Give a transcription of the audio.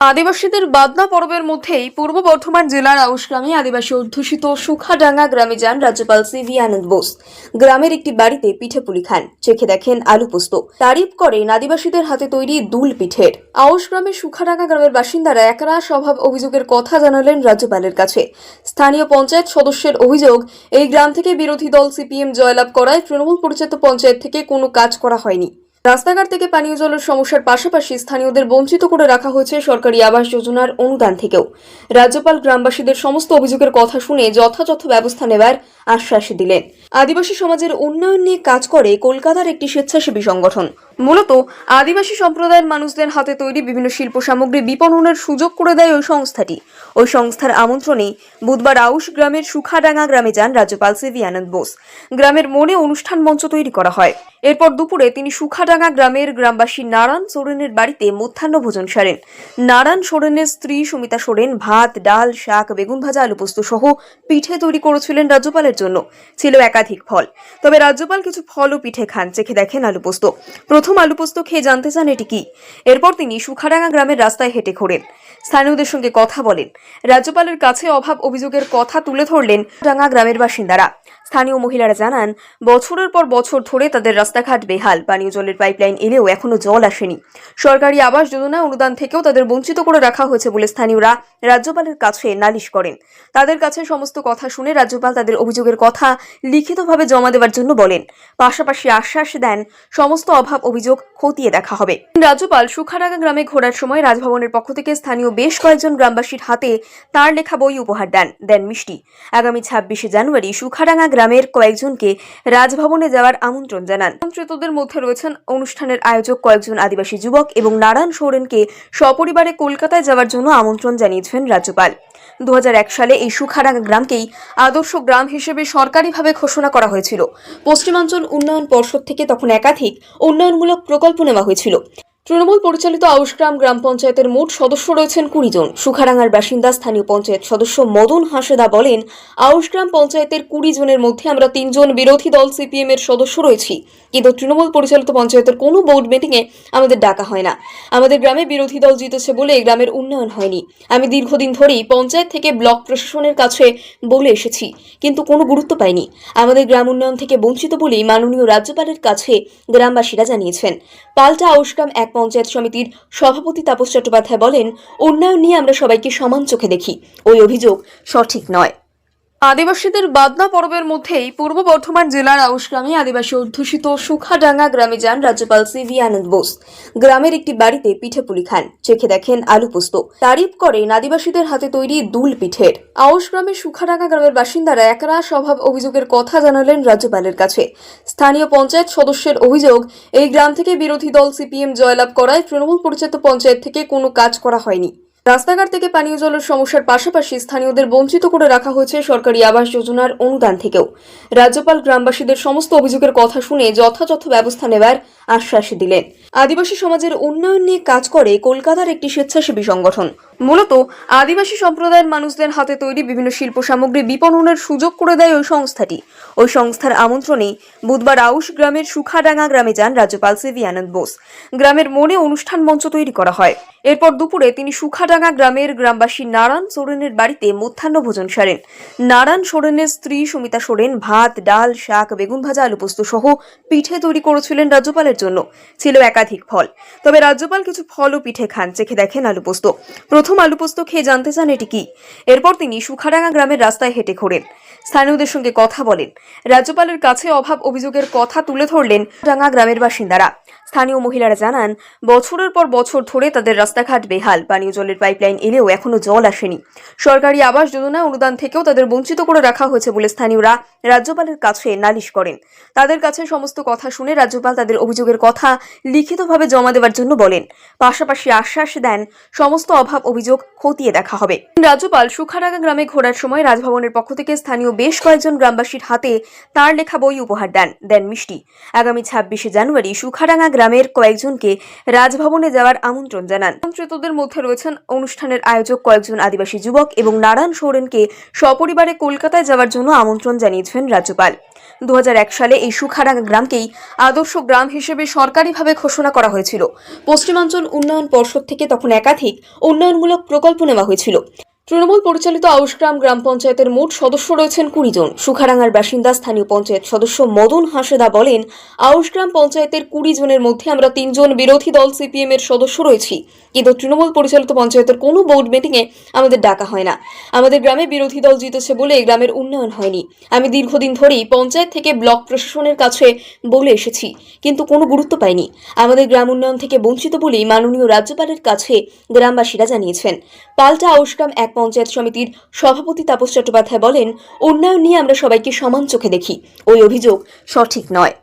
আদিবাসীদের বাদনা পর্বের মধ্যেই পূর্ব বর্ধমান জেলার আউশগ্রামে আদিবাসী অধ্যুষিত সুখাডাঙ্গা গ্রামে যান রাজ্যপাল সি ভি আনন্দ বোস। গ্রামের একটি বাড়িতে পিঠে পুলি খান। চেখে দেখেন আলু পোস্ত। তারিফ করেন আদিবাসীদের হাতে তৈরি দুল পিঠের। আউশগ্রামের সুখাডাঙ্গা গ্রামের বাসিন্দারা একরাশ স্বভাব অভিযোগের কথা জানালেন রাজ্যপালের কাছে। স্থানীয় পঞ্চায়েত সদস্যের অভিযোগ, এই গ্রাম থেকে বিরোধী দল সিপিএম জয়লাভ করায় তৃণমূল পরিচালিত পঞ্চায়েত থেকে কোনো কাজ করা হয়নি। রাস্তাঘাট থেকে পানীয় জলের সমস্যার পাশাপাশি স্থানীয়দের বঞ্চিত করে রাখা হয়েছে সরকারি আবাস যোজনার অনুদান থেকেও। রাজ্যপাল গ্রামবাসীদের সমস্ত অভিযোগের কথা শুনে যথাযথ ব্যবস্থা নেবার আশ্বাস দিলেন। আদিবাসী সমাজের উন্নয়ন নিয়ে কাজ করে কলকাতার একটি স্বেচ্ছাসেবী সংগঠন। মূলত আদিবাসী সম্প্রদায়ের মানুষদের হাতে তৈরি বিভিন্ন শিল্প সামগ্রী বিপণনের সুযোগ করে দেয় ওই সংস্থাটি। ওই সংস্থার আমন্ত্রণে বুধবার আউশ গ্রামের সুখাডাঙ্গা গ্রামে যান রাজ্যপাল সিভি আনন্দ বোস। গ্রামের মনে অনুষ্ঠান মঞ্চ তৈরি করা হয়। এরপর দুপুরে তিনি সুখাডাঙ্গা গ্রামের গ্রামবাসী নারায়ণ সোরেনের বাড়িতে মধ্যাহ্ন ভোজন সারেন। নারায়ণ সোরেনের স্ত্রী সুমিতা সোরেন ভাত, ডাল, শাক, বেগুন ভাজা আলু পোস্ত সহ পিঠে তৈরি করেছিলেন রাজ্যপালের জন্য। ছিল একাধিক ফল। তবে রাজ্যপাল কিছু ফল ও পিঠে খান, চেখে দেখেন আলু পোস্ত। প্রথম আলু পোস্ত খেয়ে জানতে চান এটি কি? এরপর তিনি সুখাডাঙ্গা গ্রামের রাস্তায় হেঁটে ঘোরেন। স্থানীয়দের সঙ্গে কথা বলেন। রাজ্যপালের কাছে অভাব অভিযোগের কথা তুলে ধরলেন ডাঙ্গা গ্রামের বাসিন্দারা। স্থানীয় মহিলারা জানান, বছরের পর বছর ধরে তাদের রাস্তাঘাট বেহাল, পানীয় জলের পাইপলাইন এলেও এখনও জল আসেনি। সরকারি আবাস যোজনা অনুদান থেকেও তাদের বঞ্চিত করে রাখা হয়েছে বলে স্থানীয়রা রাজ্যপালের কাছে নালিশ করেন। তাদের কাছে সমস্ত কথা শুনে রাজ্যপাল তাদের অভিযোগের কথা লিখিতভাবে জমা দেওয়ার জন্য বলেন। পাশাপাশি আশ্বাস দেন, সমস্ত অভাব অভিযোগ খতিয়ে দেখা হবে। রাজ্যপাল সুখাডাঙ্গা গ্রামে ঘোরার সময় রাজভবনের পক্ষ থেকে স্থানীয় বেশ কয়েকজন গ্রামবাসীর হাতে তার লেখা বই উপহার দেন দেন মিষ্টি। আগামী ছাব্বিশে জানুয়ারি সুখাডাঙ্গা গ্রামের কয়েকজনকে রাজভবনে যাওয়ার আমন্ত্রণ জানান। আমন্ত্রিতদের মধ্যে রয়েছেন অনুষ্ঠানের আয়োজক কয়েকজন আদিবাসী যুবক এবং নারায়ণ সোরেনকে সপরিবারে কলকাতায় যাওয়ার জন্য আমন্ত্রণ জানিয়েছেন রাজ্যপাল। দু হাজার এক সালে এই সুখাডাঙ্গা গ্রামকেই আদর্শ গ্রাম হিসেবে সরকারিভাবে ঘোষণা করা হয়েছিল। পশ্চিমাঞ্চল উন্নয়ন পর্ষদ থেকে তখন একাধিক উন্নয়নমূলক প্রকল্প নেওয়া হয়েছিল। তৃণমূল পরিচালিত আউশগ্রাম গ্রাম পঞ্চায়েতের মোট সদস্য রয়েছেন কুড়ি জন সুখাডাঙ্গার বাসিন্দা স্থানীয় পঞ্চায়েত সদস্য মদন হাসেদা বলেন, আউশগ্রাম পঞ্চায়েতের কুড়ি জনের মধ্যে আমরা তিনজন বিরোধী দল সিপিএম এর সদস্য রয়েছি। কিন্তু তৃণমূল পরিচালিত পঞ্চায়েতের কোনো বোর্ড মিটিংয়ে আমাদের ডাকা হয় না। আমাদের গ্রামে বিরোধী দল জিতেছে বলে গ্রামের উন্নয়ন হয়নি। আমি দীর্ঘদিন ধরেই পঞ্চায়েত থেকে ব্লক প্রশাসনের কাছে বলে এসেছি, কিন্তু কোনো গুরুত্ব পাইনি। আমাদের গ্রাম উন্নয়ন থেকে বঞ্চিত বলেই মাননীয় রাজ্যপালের কাছে গ্রামবাসীরা জানিয়েছেন, পাল্টা আউশগ্রাম এক পঞ্চায়েত সমিতির সভাপতি তাপস চট্টোপাধ্যায় বলেন, উন্নয়ন নিয়ে আমরা সবাইকে সমান চোখে দেখি। ওই অভিযোগ সঠিক নয়। আদিবাসীদের বাদনা পর্বের মধ্যেই পূর্ব বর্ধমান জেলার আউশগ্রামে আদিবাসী অধ্যুষিত সুখাডাঙ্গা গ্রামে যান রাজ্যপাল সি ভি আনন্দ বোস। গ্রামের একটি বাড়িতে পিঠে পুলি খান। চেখে দেখেন আলু পোস্ত। তারিফ করেন আদিবাসীদের হাতে তৈরি দুল পিঠের। আউশগ্রামের সুখাডাঙ্গা গ্রামের বাসিন্দারা একরাশ স্বভাব অভিযোগের কথা জানালেন রাজ্যপালের কাছে। স্থানীয় পঞ্চায়েত সদস্যের অভিযোগ, এই গ্রাম থেকে বিরোধী দল সিপিএম জয়লাভ করায় তৃণমূল পরিচালিত পঞ্চায়েত থেকে কোনো কাজ করা হয়নি। রাস্তাঘাট থেকে পানীয় জলের সমস্যার পাশাপাশি স্থানীয়দের বঞ্চিত করে রাখা হয়েছে সরকারি আবাস যোজনার অনুদান থেকেও। রাজ্যপাল, গ্রামবাসীদের সমস্ত অভিযোগের কথা শুনে যথাযথ ব্যবস্থা নেওয়ার আশ্বাস দিলেন। আদিবাসী সমাজের উন্নয়ন নিয়ে কাজ করে কলকাতার একটি স্বেচ্ছাসেবী সংগঠন। মূলত আদিবাসী সম্প্রদায়ের মানুষদের হাতে তৈরি বিভিন্ন শিল্প সামগ্রী বিপণনের সুযোগ করে দেয় ওই সংস্থাটি। ওই সংস্থার আমন্ত্রণে বুধবার আউশ গ্রামের সুখাডাঙ্গা গ্রামে যান রাজ্যপাল সিভি আনন্দ বোস। গ্রামের মনে অনুষ্ঠান মঞ্চ তৈরি করা হয়। এরপর দুপুরে তিনি সুখাডাঙ্গা গ্রামের গ্রামবাসী নারায়ণ সোরেনের বাড়িতে মধ্যাহ্ন ভোজন সারেন। নারায়ণ সোরেনের স্ত্রী সুমিতা সোরেন ভাত, ডাল, শাক, বেগুন ভাজা আলু পোস্ত সহ পিঠে তৈরি করেছিলেন রাজ্যপালের জন্য। ছিল একাধিক ফল। তবে রাজ্যপাল কিছু ফল ও পিঠে খান, চেখে দেখেন আলু পোস্ত। প্রথম আলু পোস্ত খেয়ে জানতে চান এটি কি? এরপর তিনি সুখাডাঙ্গা গ্রামের রাস্তায় হেঁটে ঘোরেন। স্থানীয়দের সঙ্গে কথা বলেন। রাজ্যপালের কাছে অভাব অভিযোগের কথা তুলে ধরলেন ডাঙ্গা গ্রামের বাসিন্দারা। স্থানীয় মহিলারা জানান, বছরের পর বছর ধরে তাদের রাস্তাঘাট বেহাল। পানীয় জলের পাইপলাইন এলেও এখনও জল আসেনি। সরকারি আবাস যোজনা অনুদান থেকেও তাদের বঞ্চিত করে রাখা হয়েছে বলে স্থানীয়রা রাজ্যপালের কাছে নালিশ করেন। তাদের কাছে সমস্ত কথা শুনে রাজ্যপাল তাদের অভিযোগের কথা লিখিতভাবে জমা দেওয়ার জন্য বলেন। পাশাপাশি আশ্বাস দেন, সমস্ত অভাব অভিযোগ খতিয়ে দেখা হবে। রাজ্যপাল সুখাডাঙ্গা গ্রামে ঘোরার সময় রাজভবনের পক্ষ থেকে স্থানীয় বেশ কয়েকজন গ্রামবাসীর হাতে তার লেখা বই উপহার দেন দেন মিষ্টি। আগামী ছাব্বিশে জানুয়ারি সুখাডাঙ্গা গ্রামের কয়েকজনকে রাজভবনে যাওয়ার আমন্ত্রণ জানান। আমন্ত্রিতদের মধ্যে রয়েছেন অনুষ্ঠানের আয়োজক কয়েকজন আদিবাসী যুবক এবং নারায়ণ সোরেনকে সপরিবারে কলকাতায় যাওয়ার জন্য আমন্ত্রণ জানিয়েছেন রাজ্যপাল। দু হাজার এক সালে এই সুখাডাঙ্গা গ্রামকেই আদর্শ গ্রাম হিসেবে সরকারিভাবে ঘোষণা করা হয়েছিল। পশ্চিমাঞ্চল উন্নয়ন পর্ষদ থেকে তখন একাধিক উন্নয়নমূলক প্রকল্প নেওয়া হয়েছিল। তৃণমূল পরিচালিত আউশগ্রাম গ্রাম পঞ্চায়েতের মোট সদস্য রয়েছেন কুড়ি জন। সুখারাঙ্গার বাসিন্দা স্থানীয় পঞ্চায়েত সদস্য মদন হাসেদা বলেন, আউশগ্রাম পঞ্চায়েতের কুড়ি জনের মধ্যে আমরা তিনজন বিরোধী দল সিপিএম এর সদস্য রয়েছি। কিন্তু তৃণমূল পরিচালিত পঞ্চায়েতের কোনো বোর্ড মিটিংয়ে আমাদের ডাকা হয় না। আমাদের গ্রামে বিরোধী দল জিতেছে বলে গ্রামের উন্নয়ন হয়নি। আমি দীর্ঘদিন ধরেই পঞ্চায়েত থেকে ব্লক প্রশাসনের কাছে বলে এসেছি, কিন্তু কোনো গুরুত্ব পাইনি। আমাদের গ্রাম উন্নয়ন থেকে বঞ্চিত বলেই মাননীয় রাজ্যপালের কাছে গ্রামবাসীরা জানিয়েছেন, পাল্টা আউশগ্রাম এক পঞ্চায়েত সমিতির সভাপতি তাপস চট্টোপাধ্যায় বলেন, উন্নয়ন নিয়ে আমরা সবাইকে সমান চোখে দেখি। ওই অভিযোগ সঠিক নয়।